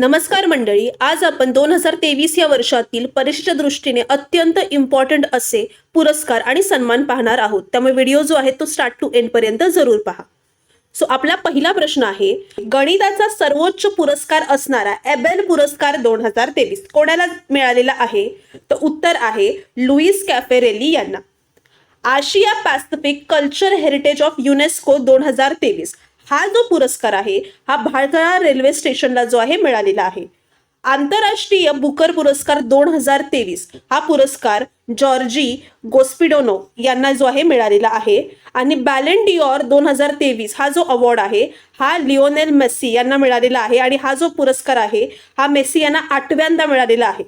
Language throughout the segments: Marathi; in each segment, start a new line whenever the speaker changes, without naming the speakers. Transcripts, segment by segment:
नमस्कार मंडळी आज आपण दोन हजार तेवीस या वर्षातील परीक्षेच्या दृष्टीने अत्यंत इम्पॉर्टंट असे पुरस्कार आणि सन्मान पाहणार आहोत. त्यामुळे व्हिडिओ जो आहे तो स्टार्ट टू एंड पर्यंत जरूर पहा. सो आपला पहिला प्रश्न आहे गणिताचा सर्वोच्च पुरस्कार असणारा एबेल पुरस्कार दोन हजार तेवीस कोणाला मिळालेला आहे? तर उत्तर आहे लुईस कॅफेरेली यांना. Asia Pacific culture heritage of UNESCO दोन हजार तेवीस. हा जो पुरस्कार आहे हा भाडतळा रेल्वे स्टेशनला जो आहे मिळालेला आहे. आंतरराष्ट्रीय बुकर पुरस्कार दोन हजार तेवीस हा पुरस्कार जॉर्जी गोस्पिडोनो यांना जो आहे मिळालेला आहे. आणि बॅलेन डिओर दोन हजार तेवीस हा जो अवॉर्ड आहे हा लिओनेल मेस्सी यांना मिळालेला आहे आणि हा जो पुरस्कार आहे हा मेस्सी यांना आठव्यांदा मिळालेला आहे.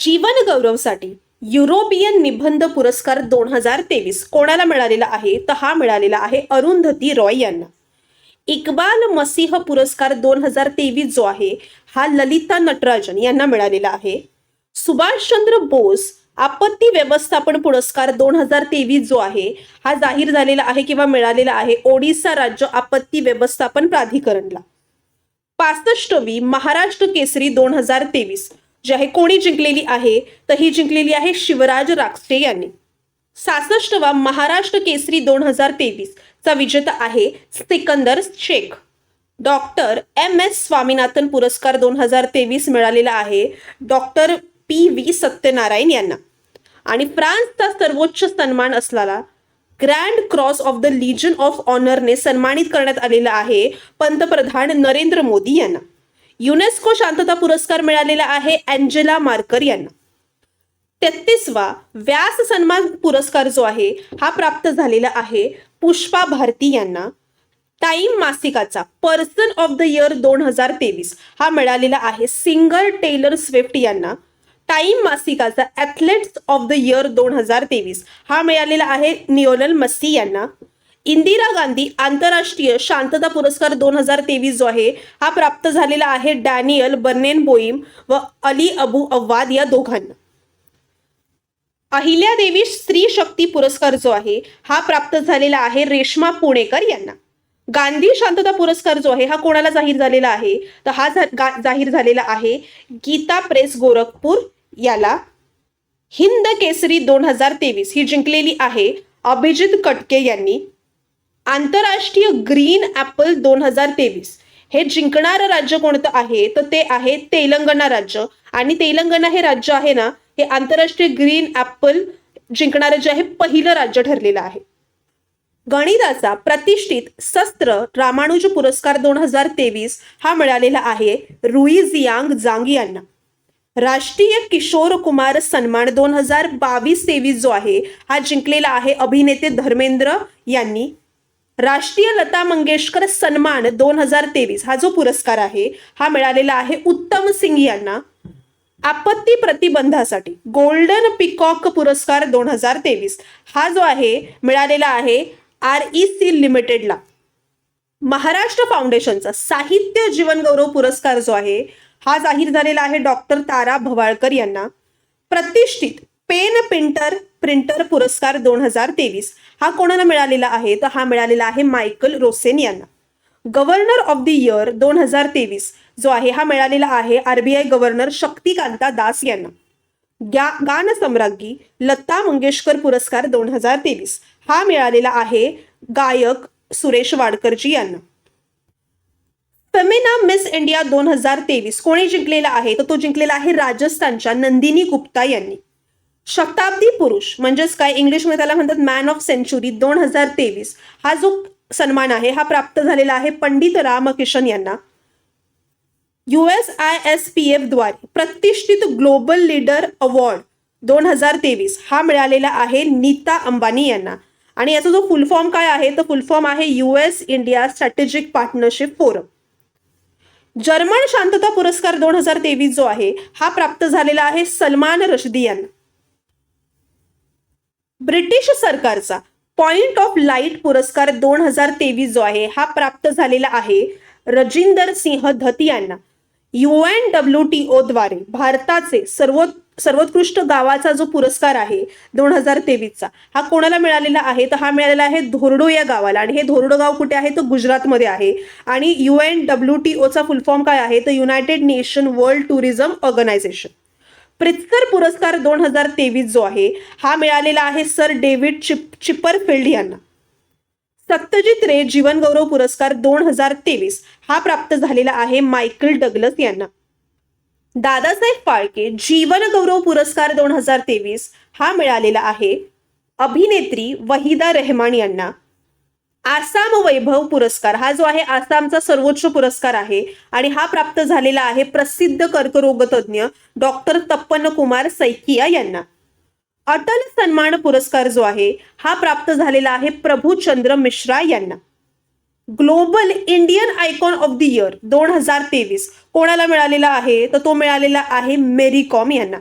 जीवन गौरवसाठी युरोपियन निबंध पुरस्कार दोन हजार तेवीस कोणाला मिळालेला आहे? तर हा मिळालेला आहे अरुंधती रॉय यांना. इक्बाल मसीह पुरस्कार दोन हजार तेवीस जो आहे हा ललिता नटराजन यांना मिळालेला आहे. सुभाषचंद्र बोस आपत्ती व्यवस्थापन पुरस्कार दोन हजार तेवीस जो आहे हा जाहीर झालेला आहे किंवा मिळालेला आहे ओडिसा राज्य आपत्ती व्यवस्थापन प्राधिकरणला. पासष्टवी महाराष्ट्र केसरी दोन हजार तेवीस जी आहे कोणी जिंकलेली आहे तर ही जिंकलेली आहे शिवराज राक्षे यांनी. सासष्टवा महाराष्ट्र केसरी दोन हजार तेवीस चा विजेता आहे Sikandar Shaikh. Doctor M S Swaminathan पुरस्कार दोन हजार तेवीस मिळालेला आहे डॉक्टर पी व्ही सत्यनारायण यांना. आणि फ्रान्सचा सर्वोच्च सन्मान असलेला grand cross of the legion of ऑनरने सन्मानित करण्यात आलेला आहे पंतप्रधान नरेंद्र मोदी यांना. युनेस्को शांतता पुरस्कार मिळालेला आहे अँजेला मार्कर यांना. तेहतीसवा व्यास सन्मान पुरस्कार जो आहे हा प्राप्त झालेला आहे पुष्पा भारती यांना. टाइम मासिकाचा पर्सन ऑफ द इयर दोन हजार तेवीस हा मिळालेला आहे सिंगर टेलर स्विफ्ट यांना. टाइम मासिकाचा ॲथलेट्स ऑफ द इयर दोन हजार तेवीस हा मिळालेला आहे नियोनल मस्सी यांना. इंदिरा गांधी आंतरराष्ट्रीय शांतता पुरस्कार दोन हजार तेवीस जो आहे हा प्राप्त झालेला आहे डॅनियल बर्नेन बोईम व अली अबू अव्वाद या दोघांना. अहिल्यादेवी स्त्री शक्ती पुरस्कार जो आहे हा प्राप्त झालेला आहे रेश्मा पुणेकर यांना. गांधी शांतता पुरस्कार जो आहे हा कोणाला जाहीर झालेला आहे? तर हा झा- गा- जाहीर झालेला आहे गीता प्रेस गोरखपूर याला. हिंद केसरी दोन हजार तेवीस ही जिंकलेली आहे अभिजित कटके यांनी. आंतरराष्ट्रीय ग्रीन ॲपल दोन हजार तेवीस. हे जिंकणारं राज्य कोणतं आहे? तर ते आहे तेलंगणा राज्य. आणि तेलंगणा हे राज्य आहे ना हे आंतरराष्ट्रीय ग्रीन ॲपल जिंकणारं जे आहे पहिलं राज्य ठरलेलं आहे. गणिताचा प्रतिष्ठित शस्त्र रामानुज पुरस्कार दोन हजार तेवीस हा मिळालेला आहे रुईजियांग जियांग जांग यांना. राष्ट्रीय किशोर कुमार सन्मान दोन हजार बावीस तेवीस जो आहे हा जिंकलेला आहे अभिनेते धर्मेंद्र यांनी. राष्ट्रीय लता मंगेशकर सन्मान दोन हजार तेवीस हा जो पुरस्कार आहे हा मिळालेला आहे उत्तम सिंग यांना. आपत्ती प्रतिबंधासाठी गोल्डन पिकॉक पुरस्कार दोन हजार तेवीस. हा जो आहे मिळालेला आहे आर ई सी लिमिटेडला. महाराष्ट्र फाउंडेशनचा साहित्य जीवन गौरव पुरस्कार जो आहे हा जाहीर झालेला आहे डॉक्टर तारा भवाळकर यांना. प्रतिष्ठित पेन प्रिंटर प्रिंटर पुरस्कार दोन हजार तेवीस. हा कोणाला मिळालेला आहे? तर हा मिळालेला आहे मायकल रोसेन यांना. गव्हर्नर ऑफ द इयर दोन हजार तेवीस. जो आहे हा मिळालेला आहे आरबीआय गव्हर्नर शक्तिकांता दास यांना. गा गान सम्राज्ञी लता मंगेशकर पुरस्कार दोन हजार तेवीस. हा मिळालेला आहे गायक सुरेश वाडकरजी यांना. फेमिना मिस इंडिया दोन हजार तेवीस. कोणी जिंकलेला आहे? तर तो जिंकलेला आहे राजस्थानच्या नंदिनी गुप्ता यांनी. शताब्दी पुरुष म्हणजेच काय? इंग्लिशमध्ये त्याला म्हणतात मॅन ऑफ सेंचुरी दोन हजार तेवीस. हा जो सन्मान आहे हा प्राप्त झालेला आहे पंडित रामकिशन यांना. युएस आय एस पी एफद्वारे प्रतिष्ठित ग्लोबल लीडर अवॉर्ड दोन हजार तेवीस. हा मिळालेला आहे नीता अंबानी यांना. आणि याचा जो फुल फॉर्म काय आहे? तर फुल फॉर्म आहे US India strategic partnership forum. German शांतता पुरस्कार दोन हजार तेवीस जो आहे हा प्राप्त झालेला आहे सलमान रशदी यांना. ब्रिटिश सरकारचा पॉइंट ऑफ लाइट पुरस्कार दोन हजार तेवीस जो आहे हा प्राप्त झालेला आहे रजिंदर सिंह धत यांना. यू एन डब्ल्यू टी द्वारे भारताचे सर्वोत् सर्वोत्कृष्ट गावाचा जो पुरस्कार आहे दोन हजार तेवीसचा हा कोणाला मिळालेला आहे? तर हा मिळालेला आहे धोरडो या गावाला. आणि हे धोरडो गाव कुठे आहे? तर गुजरातमध्ये आहे. आणि यू एन डब्ल्यू टी ओचा फुल फॉर्म काय आहे? तर United Nation World Tourism Organisation. Pritzker पुरस्कार दोन हजार तेवीस जो आहे हा मिळालेला आहे सर डेव्हिड चिप चिपरफिल्ड यांना. सत्यजित रे जीवनगौरव पुरस्कार दोन हजार तेवीस हा प्राप्त झालेला आहे मायकल डगलस यांना. दादासाहेब फाळके जीवनगौरव पुरस्कार दोन हजार तेवीस हा मिळालेला आहे. अभिनेत्री वहिदा रेहमान यांना. आसाम वैभव पुरस्कार हा जो आहे आसामचा सर्वोच्च पुरस्कार आहे आणि हा प्राप्त झालेला आहे प्रसिद्ध कर्करोगतज्ञ डॉक्टर तप्पन कुमार सैकिया यांना. अटल सन्मान पुरस्कार जो आहे हा प्राप्त झालेला आहे प्रभूचंद्र मिश्रा यांना. Global Indian icon of the year दोन हजार तेवीस कोणाला मिळालेला आहे? तर तो मिळालेला आहे मेरी कॉम यांना.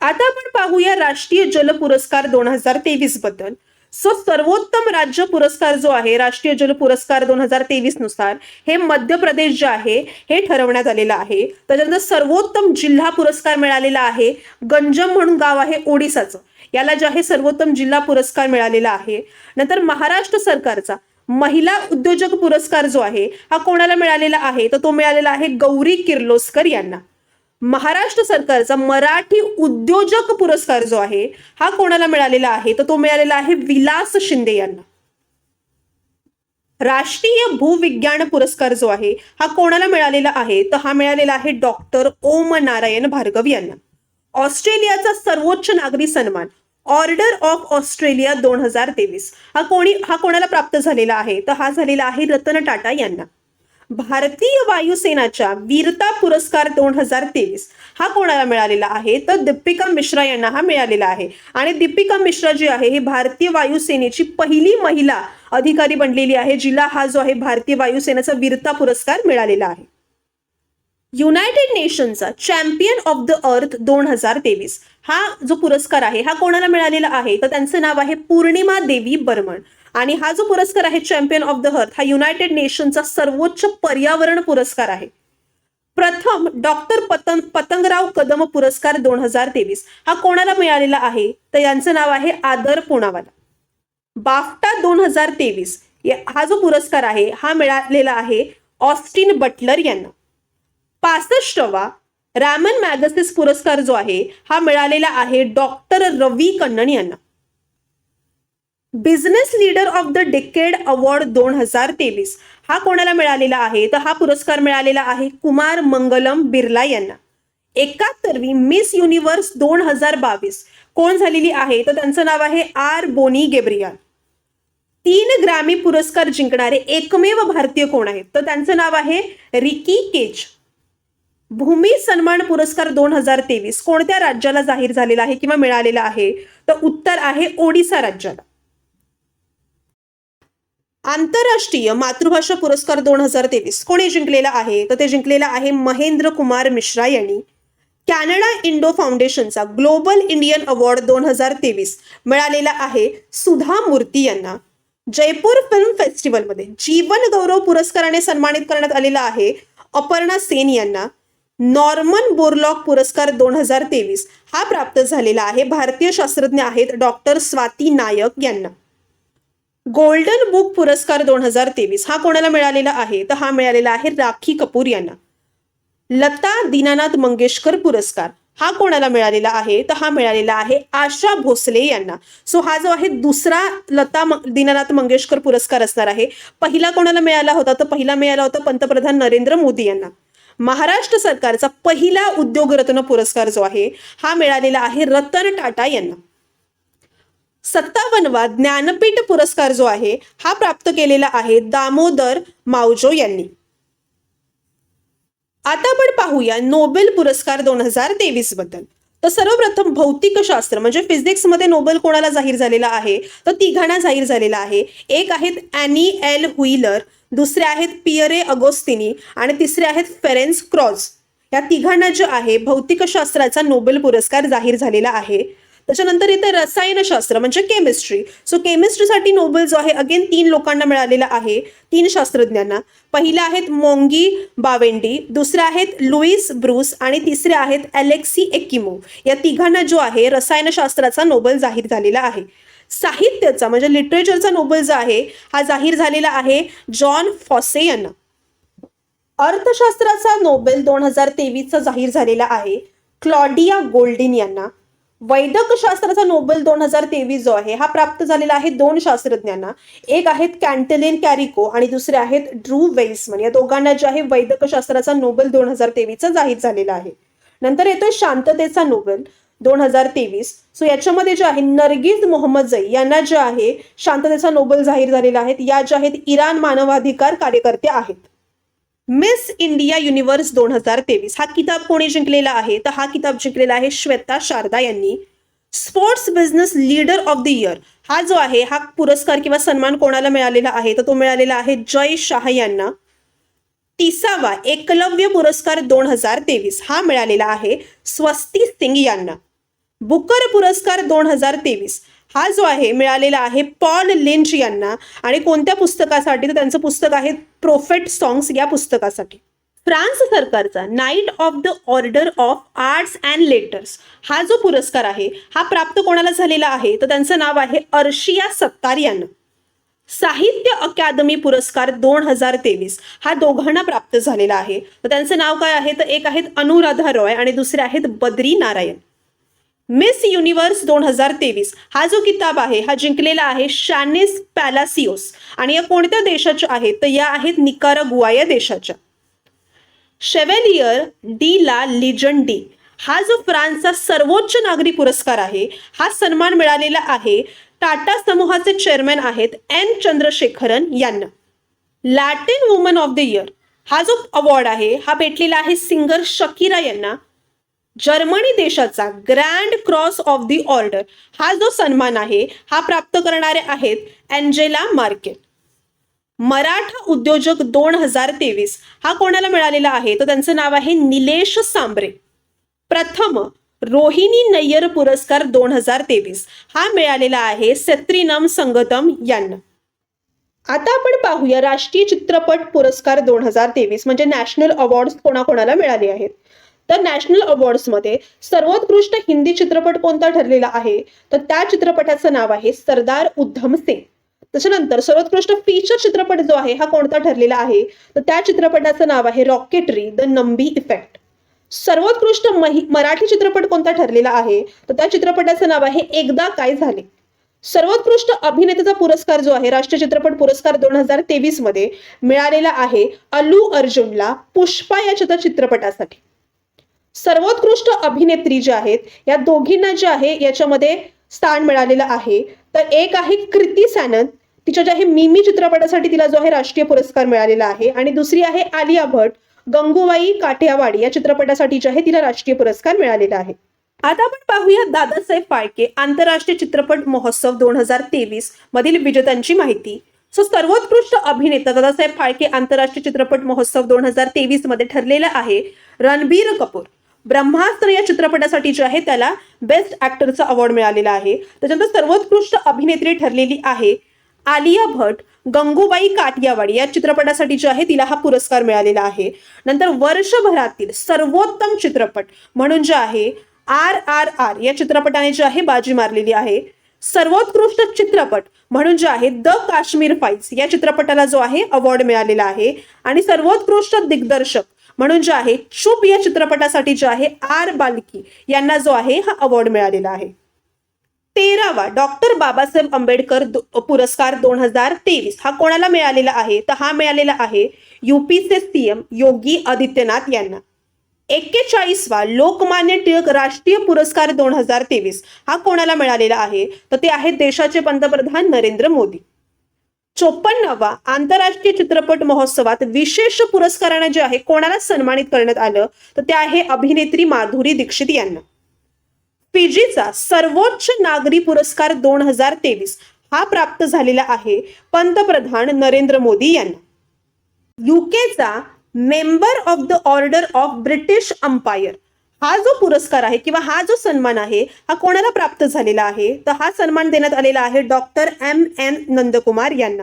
आता आपण पाहूया राष्ट्रीय जल पुरस्कार दोन हजार तेवीसबद्दल. सो सर्वोत्तम राज्य पुरस्कार जो आहे राष्ट्रीय जल पुरस्कार दोन हजार तेवीसनुसार हे मध्य प्रदेश जे आहे हे ठरवण्यात आलेलं आहे. त्याच्यानंतर सर्वोत्तम जिल्हा पुरस्कार मिळालेला आहे गंजम म्हणून गाव आहे ओडिसाचं. याला जे आहे सर्वोत्तम जिल्हा पुरस्कार मिळालेला आहे. नंतर महाराष्ट्र सरकारचा महिला उद्योजक पुरस्कार जो आहे हा कोणाला मिळालेला आहे? तर तो मिळालेला आहे गौरी किर्लोस्कर यांना. महाराष्ट्र सरकारचा मराठी उद्योजक पुरस्कार जो आहे हा कोणाला मिळालेला आहे? तर तो मिळालेला आहे विलास शिंदे यांना. राष्ट्रीय भूविज्ञान पुरस्कार जो आहे हा कोणाला मिळालेला आहे? तर हा मिळालेला आहे डॉक्टर ओम नारायण भार्गव यांना. ऑस्ट्रेलियाचा सर्वोच्च नागरी सन्मान ऑर्डर ऑफ ऑस्ट्रेलिया दोन हजार तेवीस. हा कोणी हा कोणाला प्राप्त झालेला आहे? तर हा झालेला आहे रतन टाटा यांना. भारतीय वायुसेनाच्या वीरता पुरस्कार दोन हजार तेवीस. हा कोणाला मिळालेला आहे? तर दीपिका मिश्रा यांना हा मिळालेला आहे. आणि दीपिका मिश्रा जी आहे ही भारतीय वायुसेनेची पहिली महिला अधिकारी बनलेली आहे जिला हा जो आहे भारतीय वायुसेनेचा वीरता पुरस्कार मिळालेला आहे. युनायटेड नेशनचा चॅम्पियन ऑफ द अर्थ दोन हजार तेवीस. हा जो पुरस्कार आहे हा कोणाला मिळालेला आहे? तर त्यांचं नाव आहे पूर्णिमा देवी बर्मन. आणि हा जो पुरस्कार आहे चॅम्पियन ऑफ द हर्थ हा युनायटेड नेशनचा सर्वोच्च पर्यावरण पुरस्कार आहे. प्रथम डॉक्टर पतंग पतंगराव कदम पुरस्कार दोन हजार तेवीस. हा कोणाला मिळालेला आहे? तर यांचं नाव आहे आदर पुणावाला बाफ्टा दोन हजार तेवीस हा जो पुरस्कार आहे हा मिळालेला आहे ऑस्टिन बटलर यांना. पासष्टवा रॅमन मॅगसिस पुरस्कार जो आहे हा मिळालेला आहे डॉक्टर रवी कन्नन यांना. Business leader of the decade award दोन हजार तेवीस. हा कोणाला मिळालेला आहे? तर हा पुरस्कार मिळालेला आहे कुमार मंगलम बिर्ला यांना. एकाहत्तरवी मिस युनिव्हर्स दोन हजार बावीस. कोण झालेली आहे? तर त्यांचं नाव आहे आर बोनी गेब्रियाल. तीन ग्रामी पुरस्कार जिंकणारे एकमेव भारतीय कोण आहेत? तर त्यांचं नाव आहे रिकी केज. भूमी सन्मान पुरस्कार दोन हजार तेवीस. कोणत्या राज्याला जाहीर झालेला आहे किंवा मिळालेला आहे? तर उत्तर आहे ओडिसा राज्याला. आंतरराष्ट्रीय मातृभाषा पुरस्कार दोन हजार तेवीस. कोणी जिंकलेला आहे? तर ते जिंकलेला आहे महेंद्र कुमार मिश्रा यांनी. कॅनडा इंडो फाउंडेशनचा ग्लोबल इंडियन अवॉर्ड दोन हजार तेवीस मिळालेला आहे सुधा मूर्ती यांना. जयपूर फिल्म फेस्टिवलमध्ये जीवन गौरव पुरस्काराने सन्मानित करण्यात आलेला आहे अपर्णा सेन यांना. नॉर्मन बोरलॉक पुरस्कार दोन हजार तेवीस हा प्राप्त झालेला आहे. भारतीय शास्त्रज्ञ आहेत डॉक्टर स्वाती नायक यांना. गोल्डन बुक पुरस्कार दोन हजार तेवीस. हा कोणाला मिळालेला आहे? तर हा मिळालेला आहे राखी कपूर यांना. लता दीनानाथ मंगेशकर पुरस्कार. हा कोणाला मिळालेला आहे? तर हा मिळालेला आहे आशा भोसले यांना. सो हा जो आहे दुसरा लता म- दीनानाथ मंगेशकर पुरस्कार असणार आहे. पहिला कोणाला मिळाला होता? तर पहिला मिळाला होता पंतप्रधान नरेंद्र मोदी यांना. महाराष्ट्र सरकारचा पहिला उद्योगरत्न पुरस्कार जो आहे हा मिळालेला आहे रतन टाटा यांना. सत्तावनवा ज्ञानपीठ पुरस्कार जो आहे हा प्राप्त केलेला आहे दामोदर मावजो यांनी. आता आपण पाहूया नोबेल पुरस्कार दोन हजार तेवीसबद्दल. तर सर्वप्रथम भौतिकशास्त्र म्हणजे फिजिक्समध्ये नोबेल कोणाला जाहीर झालेला आहे? तर तिघांना जाहीर झालेला आहे. एक आहेत अॅनी एल हुईलर दुसरे आहेत पियरे अगोस्तिनी आणि तिसरे आहेत फेरेन्स क्रॉज या तिघांना जे आहे भौतिकशास्त्राचा नोबेल पुरस्कार जाहीर झालेला आहे. त्याच्यानंतर येतं रसायनशास्त्र म्हणजे केमिस्ट्री सो केमिस्ट्रीसाठी नोबेल जो आहे अगेन तीन लोकांना मिळालेला आहे तीन शास्त्रज्ञांना. पहिल्या आहेत मोंगी बावेंडी दुसऱ्या आहेत लुईस ब्रूस आणि तिसरे आहेत अलेक्सी एकिमो. या तिघांना जो आहे रसायनशास्त्राचा नोबेल जाहीर झालेला आहे. साहित्याचा म्हणजे लिटरेचरचा नोबेल जो आहे हा जाहीर झालेला आहे जॉन फॉसे यांना अर्थशास्त्राचा नोबेल दोन हजार तेवीसचा जाहीर झालेला आहे क्लॉडिया गोल्डिन यांना. वैदकशास्त्राचा नोबेल दोन हजार तेवीस जो आहे हा प्राप्त झालेला आहे दोन शास्त्रज्ञांना. एक आहेत कॅन्टेलेन कॅरिको आणि दुसरे आहेत ड्रू वेल्समन या दोघांना जे आहे वैदकशास्त्राचा नोबेल दोन हजार तेवीसचा जाहीर झालेला आहे. नंतर येतोय शांततेचा नोबेल दोन हजार तेवीस. सो याच्यामध्ये जे आहे नरगिज मोहम्मद जई यांना जे आहे शांततेचा नोबेल जाहीर झालेला आहे. या ज्या आहेत इराण मानवाधिकार कार्यकर्ते आहेत. मिस इंडिया युनिव्हर्स दोन हजार तेवीस. हा किताब कोणी जिंकलेला आहे? तर हा किताब जिंकलेला आहे श्वेता शारदा यांनी. Sports business leader of the year. हा जो आहे हा पुरस्कार किंवा सन्मान कोणाला मिळालेला आहे? तर तो मिळालेला आहे जय शाह यांना. तिसावा एकलव्य पुरस्कार दोन हजार तेवीस. हा मिळालेला आहे स्वस्ती सिंग यांना. बुकर पुरस्कार दोन हजार तेवीस. हा जो आहे मिळालेला आहे पॉल लिंच यांना. आणि कोणत्या पुस्तकासाठी? तर त्यांचं पुस्तक आहे प्रोफेट सॉंग्स या पुस्तकासाठी. फ्रान्स सरकारचा knight of the order of arts and letters हा जो पुरस्कार आहे हा प्राप्त कोणाला झालेला आहे? तर त्यांचं नाव आहे अर्शिया सत्तार यांना. साहित्य अकादमी पुरस्कार दोन हजार तेवीस हा दोघांना प्राप्त झालेला आहे. तर त्यांचं नाव काय आहे? तर एक आहेत अनुराधा रॉय आणि दुसरे आहेत बद्री नारायण. मिस युनिव्हर्स दोन हजार तेवीस. हा जो किताब आहे हा जिंकलेला आहे शानेस पॅलासिओस. आणि या कोणत्या देशाच्या आहेत? तर या आहेत निकारागुआ या देशाच्या. शेवेलियर डी ला लिजंडी. हा जो फ्रान्सचा सर्वोच्च नागरी पुरस्कार आहे हा सन्मान मिळालेला आहे. टाटा समूहाचे चेअरमॅन आहेत एन चंद्रशेखरन यांना. Latin woman of the year. हा जो अवॉर्ड आहे हा भेटलेला आहे सिंगर शकीरा यांना. जर्मनी देशाचा grand cross of the order. हा जो सन्मान आहे हा प्राप्त करणारे आहेत अँजेला मार्केट मराठा उद्योजक दोन हजार तेवीस हा कोणाला मिळालेला आहे? तर त्यांचं नाव आहे निलेश सांबरे. प्रथम रोहिणी नय्यर पुरस्कार दोन हजार तेवीस. हा मिळालेला आहे सत्रीनम संगतम यांना. आता आपण पाहूया राष्ट्रीय चित्रपट पुरस्कार दोन हजार तेवीस म्हणजे नॅशनल अवॉर्ड्स कोणाकोणाला मिळाले आहेत? तर नॅशनल अवॉर्ड्समध्ये सर्वोत्कृष्ट हिंदी चित्रपट कोणता ठरलेला आहे? तर त्या चित्रपटाचं नाव आहे सरदार उद्धम सिंग. त्याच्यानंतर सर्वोत्कृष्ट फीचर चित्रपट जो आहे हा कोणता ठरलेला आहे? तर त्या चित्रपटाचं नाव आहे रॉकेटरी द नंबी इफेक्ट सर्वोत्कृष्ट मराठी चित्रपट कोणता ठरलेला आहे? तर त्या चित्रपटाचं नाव आहे एकदा काय झाले. सर्वोत्कृष्ट अभिनेत्याचा पुरस्कार जो आहे राष्ट्रीय चित्रपट पुरस्कार दोन हजार तेवीसमध्ये मिळालेला आहे अल्लू अर्जुनला पुष्पा या चित्र चित्रपटासाठी. सर्वोत्कृष्ट अभिनेत्री ज्या आहेत या दोघींना जे आहे याच्यामध्ये स्थान मिळालेलं आहे. तर एक आहे कृती सॅनन तिच्या जे आहे मिमी चित्रपटासाठी तिला जो आहे राष्ट्रीय पुरस्कार मिळालेला आहे. आणि दुसरी आहे आलिया भट गंगूबाई काठियावाडी या चित्रपटासाठी जे आहे तिला राष्ट्रीय पुरस्कार मिळालेला आहे. आता आपण पाहूया दादासाहेब फाळके आंतरराष्ट्रीय चित्रपट महोत्सव दोन हजार तेवीस मधील विजेत्यांची माहिती. सो सर्वोत्कृष्ट अभिनेता दादासाहेब फाळके आंतरराष्ट्रीय चित्रपट महोत्सव दोन हजार तेवीसमध्ये ठरलेला आहे रणबीर कपूर. ब्रह्मास्त्र या चित्रपटासाठी जे आहे त्याला बेस्ट ऍक्टरचा अवॉर्ड मिळालेला आहे. त्याच्यानंतर सर्वोत्कृष्ट अभिनेत्री ठरलेली आहे आलिया भट गंगूबाई काटियावाडी या चित्रपटासाठी जे आहे तिला हा पुरस्कार मिळालेला आहे. नंतर वर्षभरातील सर्वोत्तम चित्रपट म्हणून जे आहे आर आर आर या चित्रपटाने जे आहे बाजी मारलेली आहे. सर्वोत्कृष्ट चित्रपट म्हणून जे आहे द काश्मीर फाईल्स या चित्रपटाला जो आहे अवॉर्ड मिळालेला आहे. आणि सर्वोत्कृष्ट दिग्दर्शक म्हणून जे आहे चुप या चित्रपटासाठी जे आहे आर बालकी यांना जो आहे हा अवॉर्ड मिळालेला आहे. तेरावा डॉक्टर बाबासाहेब आंबेडकर दो- पुरस्कार दोन हजार तेवीस. हा कोणाला मिळालेला आहे? तर हा मिळालेला आहे युपीचे सीएम योगी आदित्यनाथ यांना. एक्केचाळीसवा लोकमान्य टिळक राष्ट्रीय पुरस्कार दोन हजार तेवीस. हा कोणाला मिळालेला आहे? तर ते आहेत देशाचे पंतप्रधान नरेंद्र मोदी. चोपन्नावा आंतरराष्ट्रीय चित्रपट महोत्सवात विशेष पुरस्काराने जे आहे कोणाला सन्मानित करण्यात आलं? तर ते आहे अभिनेत्री माधुरी दीक्षित यांना. फिजीचा सर्वोच्च नागरी पुरस्कार दोन हजार तेवीस हा प्राप्त झालेला आहे पंतप्रधान नरेंद्र मोदी यांना. युकेचा member of the order of British Empire हा जो पुरस्कार आहे किंवा हा जो सन्मान आहे हा कोणाला प्राप्त झालेला आहे? तर हा सन्मान देण्यात आलेला आहे डॉक्टर एम एन नंदकुमार यांना.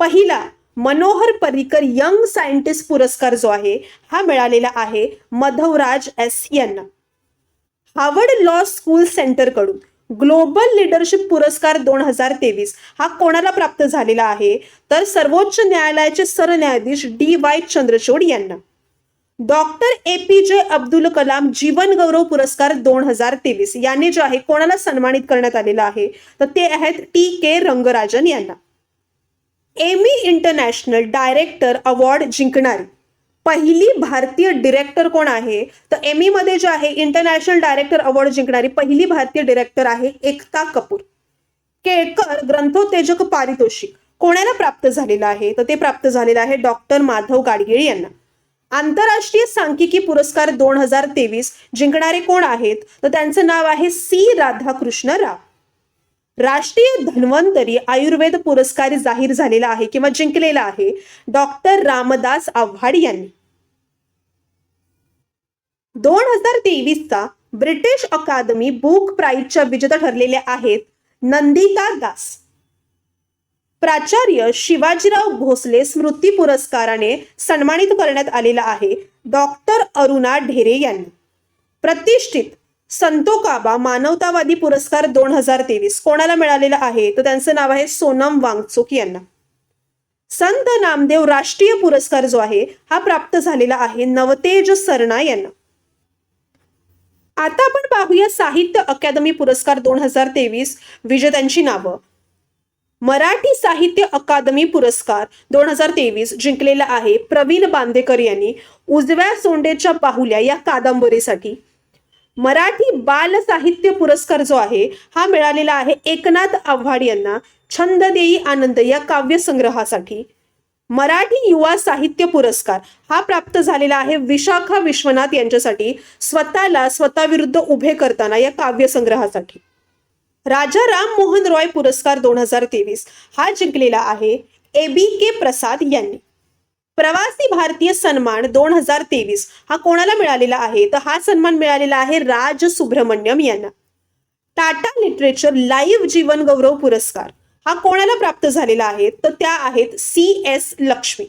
पहिला मनोहर पर्रिकर यंग सायंटिस्ट पुरस्कार जो आहे हा मिळालेला आहे मधवराज एस यांना. हार्वर्ड लॉ स्कूल सेंटरकडून ग्लोबल लीडरशिप पुरस्कार दोन हजार तेवीस हा कोणाला प्राप्त झालेला आहे? तर सर्वोच्च न्यायालयाचे सरन्यायाधीश डी वाय चंद्रचूड यांना. डॉक्टर ए पी जे अब्दुल कलाम जीवन गौरव पुरस्कार दोन हजार तेवीस याने जे आहे कोणाला सन्मानित करण्यात आलेला आहे? तर ते आहेत टी के रंगराजन यांना. एमी इंटरनॅशनल डायरेक्टर अवॉर्ड जिंकणारी पहिली भारतीय डिरेक्टर कोण आहे? तर एमी मध्ये जे आहे इंटरनॅशनल डायरेक्टर अवॉर्ड जिंकणारी पहिली भारतीय डिरेक्टर आहे एकता कपूर. केळकर ग्रंथोत्तेजक पारितोषिक कोणाला प्राप्त झालेलं आहे? तर ते प्राप्त झालेलं आहे डॉक्टर माधव गाडगीळ यांना. आंतरराष्ट्रीय सांख्यिकी पुरस्कार दोन हजार तेवीस जिंकणारे कोण आहेत? तर त्यांचं नाव आहे सी. राधाकृष्ण राव. राष्ट्रीय धन्वंतरी आयुर्वेद पुरस्कार जाहीर झालेला आहे किंवा जिंकलेला आहे. डॉक्टर रामदास आव्हाड यांनी. दोन हजार तेवीसचा ब्रिटिश अकादमी बुक प्राईजच्या विजेता ठरलेल्या आहेत नंदिता दास. प्राचार्य शिवाजीराव भोसले स्मृती पुरस्काराने सन्मानित करण्यात आलेला आहे. डॉक्टर अरुणा ढेरे यांनी. प्रतिष्ठित संतो काबा मानवतावादी पुरस्कार दोन हजार तेवीस कोणाला मिळालेला आहे? तर त्यांचं नाव आहे सोनम वांगचुक यांना. संत नामदेव राष्ट्रीय पुरस्कार जो आहे हा प्राप्त झालेला आहे नवतेज सरणा यांना. आता आपण पाहूया साहित्य अकादमी पुरस्कार दोन हजार तेवीस विजेत्यांची नावं. मराठी साहित्य अकादमी पुरस्कार दोन हजार तेवीस जिंकलेला आहे प्रवीण बांदेकर यांनी. उजव्या सोंडेच्या बाहुल्या या कादंबरीसाठी. मराठी बाल साहित्य पुरस्कार जो आहे हा मिळालेला आहे एकनाथ आव्हाड यांना. छंद देई आनंद या काव्यसंग्रहासाठी मराठी युवा साहित्य पुरस्कार हा प्राप्त झालेला आहे विशाखा विश्वनाथ यांच्यासाठी. स्वतःला स्वतःविरुद्ध उभे करताना या काव्यसंग्रहासाठी राजा राम मोहन रॉय पुरस्कार दोन हजार तेवीस हा जिंकलेला आहे ए बी के प्रसाद यांनी. प्रवासी भारतीय सन्मान दोन हजार तेवीस हा कोणाला मिळालेला आहे? तर हा सन्मान मिळालेला आहे राज सुब्रमण्यम यांना. टाटा लिटरेचर लाईव्ह जीवन गौरव पुरस्कार हा कोणाला प्राप्त झालेला आहे? तर त्या आहेत सी एस लक्ष्मी.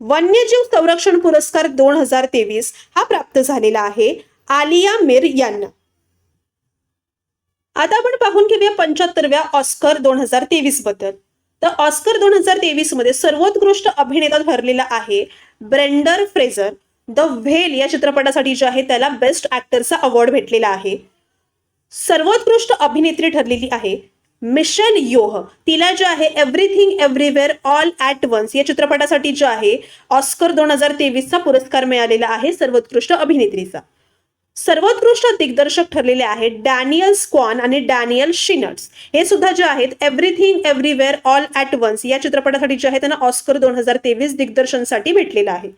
वन्यजीव संरक्षण पुरस्कार दोन हजार तेवीस हा प्राप्त झालेला आहे आलिया मिर यांना. आता आपण पाहून घेऊया पंच्याहत्तरव्या ऑस्कर दोन हजार तेवीसबद्दल. तर ऑस्कर दोन हजार तेवीसमध्ये सर्वोत्कृष्ट अभिनेता ठरलेला आहे ब्रेंडर फ्रेझर द व्हेल या चित्रपटासाठी जे आहे त्याला बेस्ट ऍक्टरचा अवॉर्ड भेटलेला आहे. सर्वोत्कृष्ट अभिनेत्री ठरलेली आहे मिशन योह. तिला जे आहे everything everywhere all at once या चित्रपटासाठी जे आहे ऑस्कर दोन हजार तेवीसचा पुरस्कार मिळालेला आहे सर्वोत्कृष्ट अभिनेत्रीचा. सर्वोत्कृष्ट दिग्दर्शक ठरलेले आहेत डॅनियल स्क्वॉन आणि डॅनियल शिनट्स हे सुद्धा जे आहेत everything everywhere all at once या चित्रपटासाठी जे आहे त्यांना ऑस्कर दोन हजार तेवीस दिग्दर्शनसाठी भेटलेलं आहे.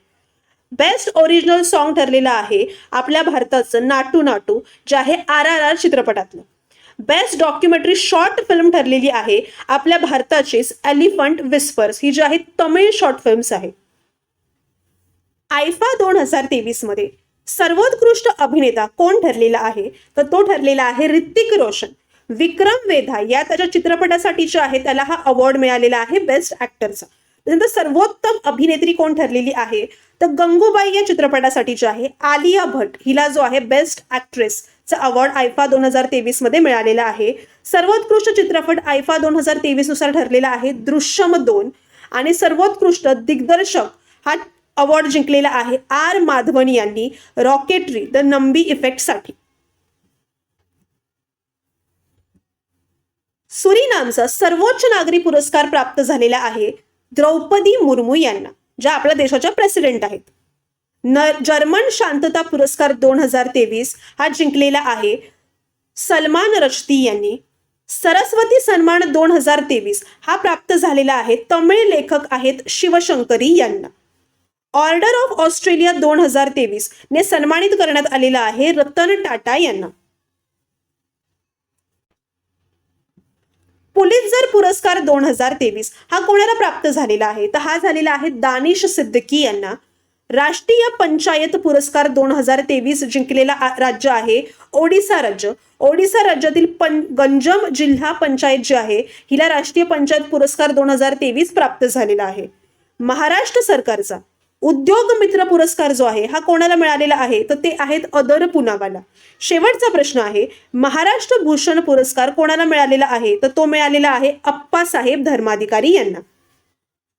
बेस्ट ओरिजिनल सॉन्ग ठरलेलं आहे आपल्या भारताचं नाटू नाटू जे आहे आर आर आर चित्रपटातलं. बेस्ट डॉक्युमेंटरी शॉर्ट फिल्म ठरलेली आहे आपल्या भारताचीच एलिफंट विस्पर्स ही जी आहे तमिळ शॉर्ट फिल्म्स आहे. आयफा दोन हजार तेवीसमध्ये सर्वोत्कृष्ट अभिनेता कोण ठरलेला आहे? तर तो ठरलेला आहे ऋतिक रोशन. विक्रम वेधा या त्याच्या चित्रपटासाठी जो आहे त्याला हा अवॉर्ड मिळालेला आहे बेस्ट ऍक्टरचा त्यानंतर सर्वोत्तम अभिनेत्री कोण ठरलेली आहे? तर गंगूबाई या चित्रपटासाठी जो आहे आलिया भट हिला जो आहे बेस्ट ऍक्ट्रेसचा अवॉर्ड आयफा दोन हजार तेवीसमध्ये मिळालेला आहे. सर्वोत्कृष्ट चित्रपट आयफा दोन हजार तेवीसनुसार ठरलेला आहे दृश्यम दोन. आणि सर्वोत्कृष्ट दिग्दर्शक हा अवॉर्ड जिंकलेला आहे. आर. माधवन यांनी रॉकेटरी द नंबी इफेक्टसाठी सुरीनामचा सर्वोच्च नागरी पुरस्कार प्राप्त झालेला आहे द्रौपदी मुर्मू यांना ज्या आपल्या देशाच्या प्रेसिडेंट आहेत. न जर्मन शांतता पुरस्कार दोन हजार तेवीस हा जिंकलेला आहे. सलमान रश्दी यांनी. सरस्वती सन्मान दोन हजार तेवीस हा प्राप्त झालेला आहे. तमिळ लेखक आहेत शिवशंकरी यांना. ऑर्डर ऑफ ऑस्ट्रेलिया दोन हजार तेवीस ने सन्मानित करण्यात आलेला आहे रतन टाटा यांना. पुलित्झर पुरस्कार दोन हजार तेवीस हा कोणाला प्राप्त झालेला आहे? तर हा झालेला आहे दानिश सिद्दकी यांना. राष्ट्रीय पंचायत पुरस्कार दोन हजार तेवीस जिंकलेला राज्य आहे ओडिसा राज्य. ओडिसा राज्यातील पं गंजम जिल्हा पंचायत जी आहे हिला राष्ट्रीय पंचायत पुरस्कार दोन हजार तेवीस प्राप्त झालेला आहे. महाराष्ट्र सरकारचा. उद्योग मित्र पुरस्कार जो आहे हा कोणाला मिळालेला आहे? तर ते आहेत अदर पुनावाला. शेवटचा प्रश्न आहे महाराष्ट्र भूषण पुरस्कार कोणाला मिळालेला आहे? तर तो मिळालेला आहे अप्पासाहेब धर्माधिकारी यांना.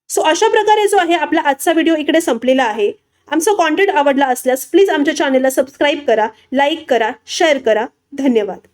सो अशा प्रकारे जो आहे आपला आजचा व्हिडिओ इकडे संपलेला आहे. आमचा कॉन्टेंट आवडला असल्यास प्लीज आमच्या चॅनेलला सबस्क्राईब करा लाईक करा शेअर करा. धन्यवाद.